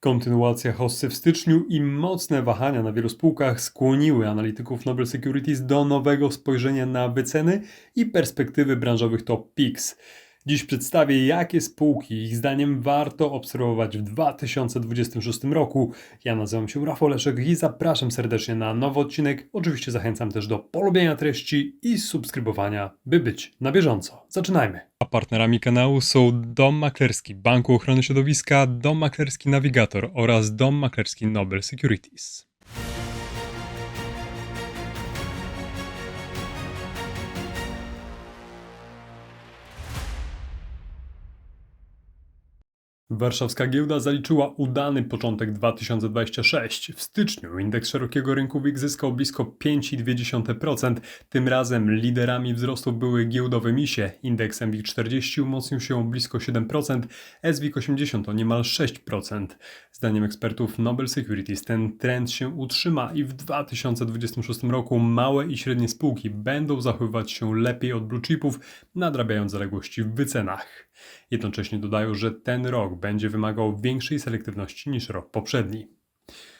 Kontynuacja hossy w styczniu i mocne wahania na wielu spółkach skłoniły analityków Nobel Securities do nowego spojrzenia na wyceny i perspektywy branżowych top picks. Dziś przedstawię, jakie spółki ich zdaniem warto obserwować w 2026 roku. Ja nazywam się Rafał Leszek i zapraszam serdecznie na nowy odcinek. Oczywiście zachęcam też do polubienia treści i subskrybowania, by być na bieżąco. Zaczynajmy! A partnerami kanału są Dom Maklerski Banku Ochrony Środowiska, Dom Maklerski Navigator oraz Dom Maklerski Nobel Securities. Warszawska giełda zaliczyła udany początek 2026. W styczniu indeks szerokiego rynku WIG zyskał blisko 5,2%. Tym razem liderami wzrostów były giełdowe misie. Indeks MWIG40 umocnił się o blisko 7%, SWIG80 o niemal 6%. Zdaniem ekspertów Nobel Securities ten trend się utrzyma i w 2026 roku małe i średnie spółki będą zachowywać się lepiej od blue chipów, nadrabiając zaległości w wycenach. Jednocześnie dodają, że ten rok będzie wymagał większej selektywności niż rok poprzedni.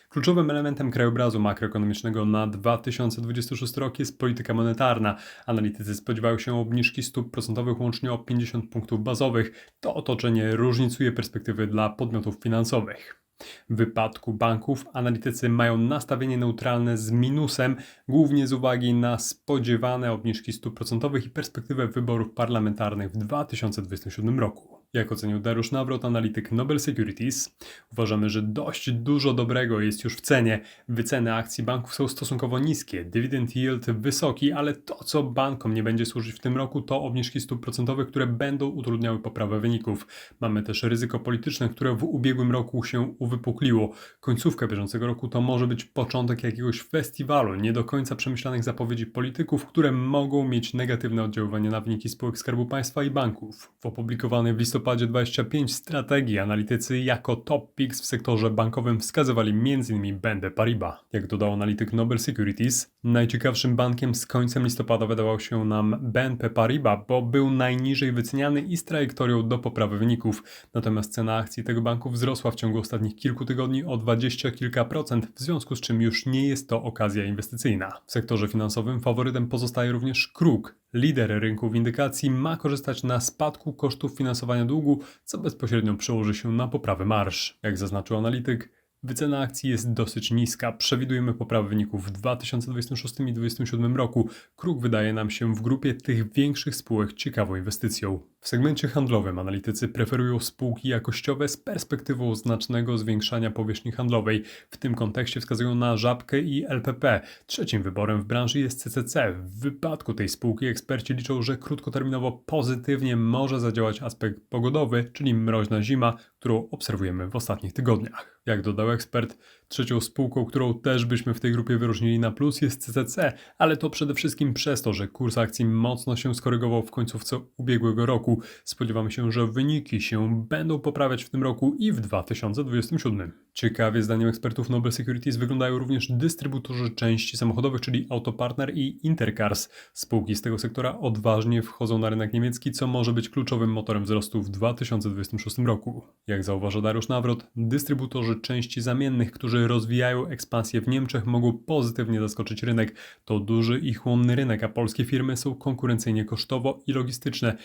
Kluczowym elementem krajobrazu makroekonomicznego na 2026 rok jest polityka monetarna. Analitycy spodziewają się obniżki stóp procentowych łącznie o 50 punktów bazowych. To otoczenie różnicuje perspektywy dla podmiotów finansowych. W wypadku banków analitycy mają nastawienie neutralne z minusem, głównie z uwagi na spodziewane obniżki stóp procentowych i perspektywę wyborów parlamentarnych w 2027 roku. Jak ocenił Dariusz Nawrot, analityk Nobel Securities, uważamy, że dość dużo dobrego jest już w cenie. Wyceny akcji banków są stosunkowo niskie, dywidend yield wysoki, ale to, co bankom nie będzie służyć w tym roku, to obniżki stóp procentowych, które będą utrudniały poprawę wyników. Mamy też ryzyko polityczne, które w ubiegłym roku się uwypukliło. Końcówka bieżącego roku to może być początek jakiegoś festiwalu nie do końca przemyślanych zapowiedzi polityków, które mogą mieć negatywne oddziaływanie na wyniki spółek Skarbu Państwa i banków. W opublikowanej w listopadzie listopadzie 25 strategii analitycy jako top picks w sektorze bankowym wskazywali m.in. BNP Paribas. Jak dodał analityk Nobel Securities, najciekawszym bankiem z końcem listopada wydawał się nam BNP Paribas, bo był najniżej wyceniany i z trajektorią do poprawy wyników. Natomiast cena akcji tego banku wzrosła w ciągu ostatnich kilku tygodni o 20 kilka procent, w związku z czym już nie jest to okazja inwestycyjna. W sektorze finansowym faworytem pozostaje również Kruk, Lider rynku windykacji ma korzystać na spadku kosztów finansowania długu, co bezpośrednio przełoży się na poprawę marsz. Jak zaznaczył analityk, Wycena akcji jest dosyć niska. Przewidujemy poprawę wyników w 2026 i 2027 roku. Kruk wydaje nam się w grupie tych większych spółek ciekawą inwestycją. W segmencie handlowym analitycy preferują spółki jakościowe z perspektywą znacznego zwiększania powierzchni handlowej. W tym kontekście wskazują na Żabkę i LPP. Trzecim wyborem w branży jest CCC. W wypadku tej spółki eksperci liczą, że krótkoterminowo pozytywnie może zadziałać aspekt pogodowy, czyli mroźna zima, którą obserwujemy w ostatnich tygodniach. Jak dodał ekspert, trzecią spółką, którą też byśmy w tej grupie wyróżnili na plus jest CCC, ale to przede wszystkim przez to, że kurs akcji mocno się skorygował w końcówce ubiegłego roku. Spodziewamy się, że wyniki się będą poprawiać w tym roku i w 2027. Ciekawie zdaniem ekspertów Nobel Securities wyglądają również dystrybutorzy części samochodowych, czyli Autopartner i Intercars. Spółki z tego sektora odważnie wchodzą na rynek niemiecki, co może być kluczowym motorem wzrostu w 2026 roku. Jak zauważa Dariusz Nawrot, dystrybutorzy części zamiennych, którzy rozwijają ekspansję w Niemczech, mogą pozytywnie zaskoczyć rynek. To duży i chłonny rynek, a polskie firmy są konkurencyjnie kosztowo i logistyczne.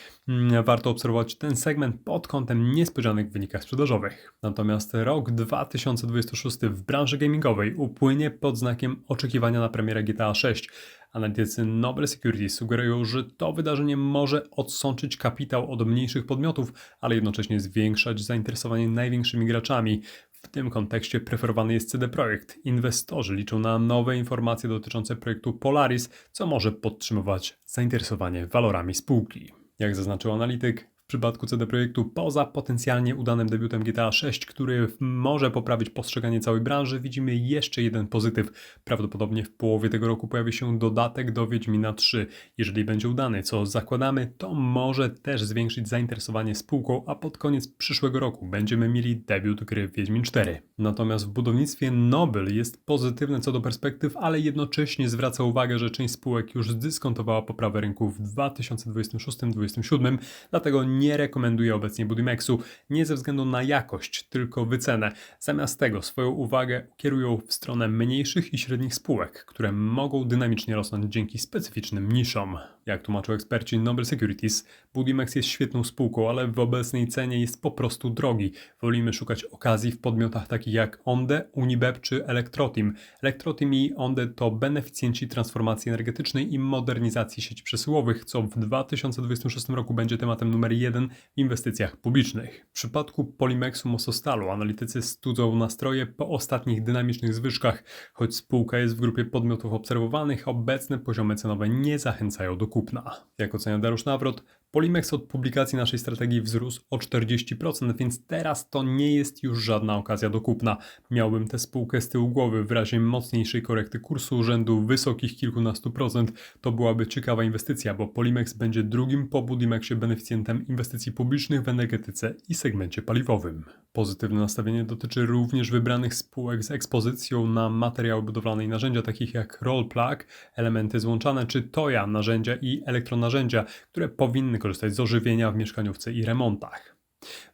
Warto obserwować ten segment pod kątem niespodzianych wynikach sprzedażowych. Natomiast rok 2026 w branży gamingowej upłynie pod znakiem oczekiwania na premierę GTA 6. Analitycy Nobel Securities sugerują, że to wydarzenie może odsączyć kapitał od mniejszych podmiotów, ale jednocześnie zwiększać zainteresowanie największymi graczami. W tym kontekście preferowany jest CD Projekt. Inwestorzy liczą na nowe informacje dotyczące projektu Polaris, co może podtrzymywać zainteresowanie walorami spółki. Jak zaznaczył analityk, w przypadku CD Projektu, poza potencjalnie udanym debiutem GTA 6, który może poprawić postrzeganie całej branży, widzimy jeszcze jeden pozytyw. Prawdopodobnie w połowie tego roku pojawi się dodatek do Wiedźmina 3. Jeżeli będzie udany, co zakładamy, to może też zwiększyć zainteresowanie spółką, a pod koniec przyszłego roku będziemy mieli debiut gry Wiedźmin 4. Natomiast w budownictwie Nobel jest pozytywne co do perspektyw, ale jednocześnie zwraca uwagę, że część spółek już zdyskontowała poprawę rynku w 2026-2027, dlatego nie rekomenduje obecnie Budimexu, nie ze względu na jakość, tylko wycenę. Zamiast tego swoją uwagę kierują w stronę mniejszych i średnich spółek, które mogą dynamicznie rosnąć dzięki specyficznym niszom. Jak tłumaczą eksperci Noble Securities, Budimex jest świetną spółką, ale w obecnej cenie jest po prostu drogi. Wolimy szukać okazji w podmiotach takich jak Onde, Unibep czy Elektrotim. Elektrotim i Onde to beneficjenci transformacji energetycznej i modernizacji sieci przesyłowych, co w 2026 roku będzie tematem numer jeden w inwestycjach publicznych. W przypadku Polimexu Mosostalu analitycy studzą nastroje po ostatnich dynamicznych zwyżkach. Choć spółka jest w grupie podmiotów obserwowanych, obecne poziomy cenowe nie zachęcają do kupna. Jak ocenia Dariusz Nawrot, Polimex od publikacji naszej strategii wzrósł o 40%, więc teraz to nie jest już żadna okazja do kupna. Miałbym tę spółkę z tyłu głowy w razie mocniejszej korekty kursu rzędu wysokich kilkunastu procent. To byłaby ciekawa inwestycja, bo Polimex będzie drugim po Budimexie beneficjentem inwestycji publicznych w energetyce i segmencie paliwowym. Pozytywne nastawienie dotyczy również wybranych spółek z ekspozycją na materiały budowlane i narzędzia takich jak Rollplug, elementy złączane czy Toya, narzędzia i elektronarzędzia, które powinny korzystać z ożywienia w mieszkaniówce i remontach.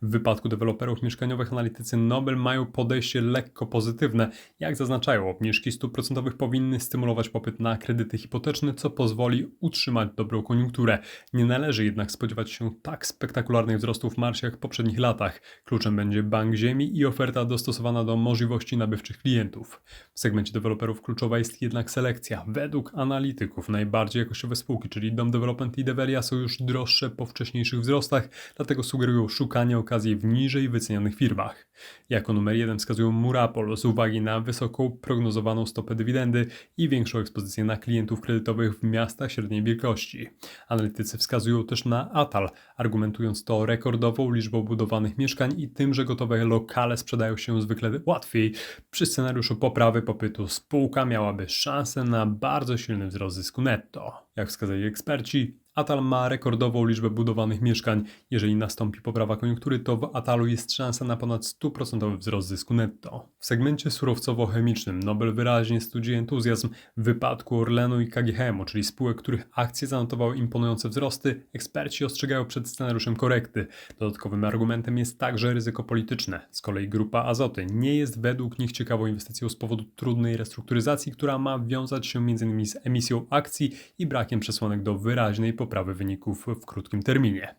W wypadku deweloperów mieszkaniowych analitycy Nobel mają podejście lekko pozytywne. Jak zaznaczają, obniżki stóp procentowych powinny stymulować popyt na kredyty hipoteczne, co pozwoli utrzymać dobrą koniunkturę. Nie należy jednak spodziewać się tak spektakularnych wzrostów marsz jak w poprzednich latach. Kluczem będzie bank ziemi i oferta dostosowana do możliwości nabywczych klientów. W segmencie deweloperów kluczowa jest jednak selekcja. Według analityków najbardziej jakościowe spółki, czyli Dom Development i Develia są już droższe po wcześniejszych wzrostach, dlatego sugerują szukanie szukanie okazji w niżej wycenianych firmach. Jako numer jeden wskazują Murapol z uwagi na wysoką prognozowaną stopę dywidendy i większą ekspozycję na klientów kredytowych w miastach średniej wielkości. Analitycy wskazują też na Atal, argumentując to rekordową liczbą budowanych mieszkań i tym, że gotowe lokale sprzedają się zwykle łatwiej. Przy scenariuszu poprawy popytu spółka miałaby szansę na bardzo silny wzrost zysku netto. Jak wskazali eksperci, Atal ma rekordową liczbę budowanych mieszkań. Jeżeli nastąpi poprawa koniunktury, to w Atalu jest szansa na ponad 100% wzrost zysku netto. W segmencie surowcowo-chemicznym Nobel wyraźnie studzi entuzjazm w wypadku Orlenu i KGHM, czyli spółek, których akcje zanotowały imponujące wzrosty, eksperci ostrzegają przed scenariuszem korekty. Dodatkowym argumentem jest także ryzyko polityczne. Z kolei grupa Azoty nie jest według nich ciekawą inwestycją z powodu trudnej restrukturyzacji, która ma wiązać się m.in. z emisją akcji i brakiem przesłanek do wyraźnej poprawy poprawy wyników w krótkim terminie.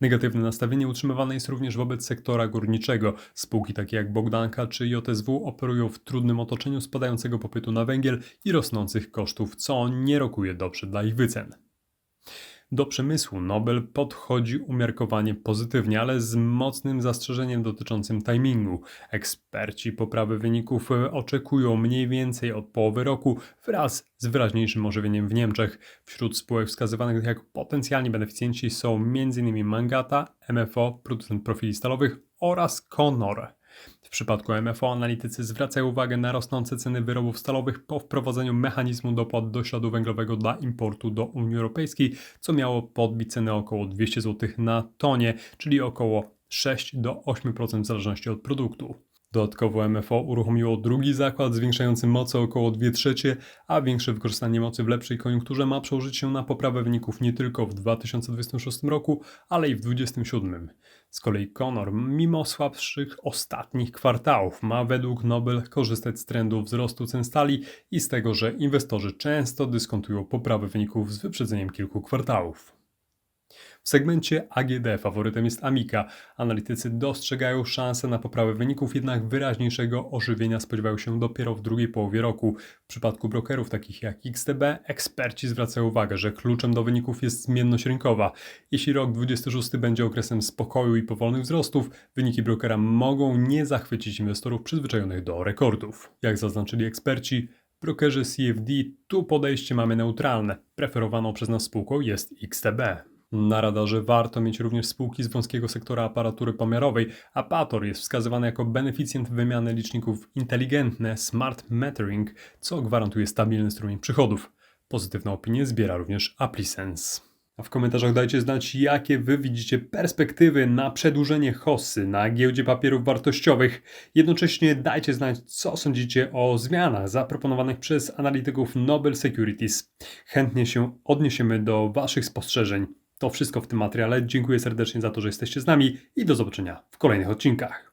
Negatywne nastawienie utrzymywane jest również wobec sektora górniczego. Spółki takie jak Bogdanka czy JSW operują w trudnym otoczeniu spadającego popytu na węgiel i rosnących kosztów, co nie rokuje dobrze dla ich wycen. Do przemysłu Nobel podchodzi umiarkowanie pozytywnie, ale z mocnym zastrzeżeniem dotyczącym timingu. Eksperci poprawy wyników oczekują mniej więcej od połowy roku wraz z wyraźniejszym ożywieniem w Niemczech. Wśród spółek wskazywanych jak potencjalni beneficjenci są m.in. Mangata, MFO, producent profili stalowych oraz Conor. W przypadku MFO analitycy zwracają uwagę na rosnące ceny wyrobów stalowych po wprowadzeniu mechanizmu dopłat do śladu węglowego dla importu do Unii Europejskiej, co miało podbić ceny około 200 zł na tonie, czyli około 6 do 8% w zależności od produktu. Dodatkowo MFO uruchomiło drugi zakład zwiększający moce około 2 trzecie, a większe wykorzystanie mocy w lepszej koniunkturze ma przełożyć się na poprawę wyników nie tylko w 2026 roku, ale i w 2027. Z kolei Conor, mimo słabszych ostatnich kwartałów, ma według Nobel korzystać z trendu wzrostu cen stali i z tego, że inwestorzy często dyskontują poprawę wyników z wyprzedzeniem kilku kwartałów. W segmencie AGD faworytem jest Amica. Analitycy dostrzegają szansę na poprawę wyników, jednak wyraźniejszego ożywienia spodziewają się dopiero w drugiej połowie roku. W przypadku brokerów takich jak XTB, eksperci zwracają uwagę, że kluczem do wyników jest zmienność rynkowa. Jeśli rok 26 będzie okresem spokoju i powolnych wzrostów, wyniki brokera mogą nie zachwycić inwestorów przyzwyczajonych do rekordów. Jak zaznaczyli eksperci, brokerzy CFD tu podejście mamy neutralne. Preferowaną przez nas spółką jest XTB. Na radarze warto mieć również spółki z wąskiego sektora aparatury pomiarowej. Apator jest wskazywany jako beneficjent wymiany liczników inteligentne Smart Metering, co gwarantuje stabilny strumień przychodów. Pozytywne opinie zbiera również ApplySense. A w komentarzach dajcie znać, jakie wy widzicie perspektywy na przedłużenie hossy na giełdzie papierów wartościowych. Jednocześnie dajcie znać, co sądzicie o zmianach zaproponowanych przez analityków Nobel Securities. Chętnie się odniesiemy do waszych spostrzeżeń. To wszystko w tym materiale. Dziękuję serdecznie za to, że jesteście z nami i do zobaczenia w kolejnych odcinkach.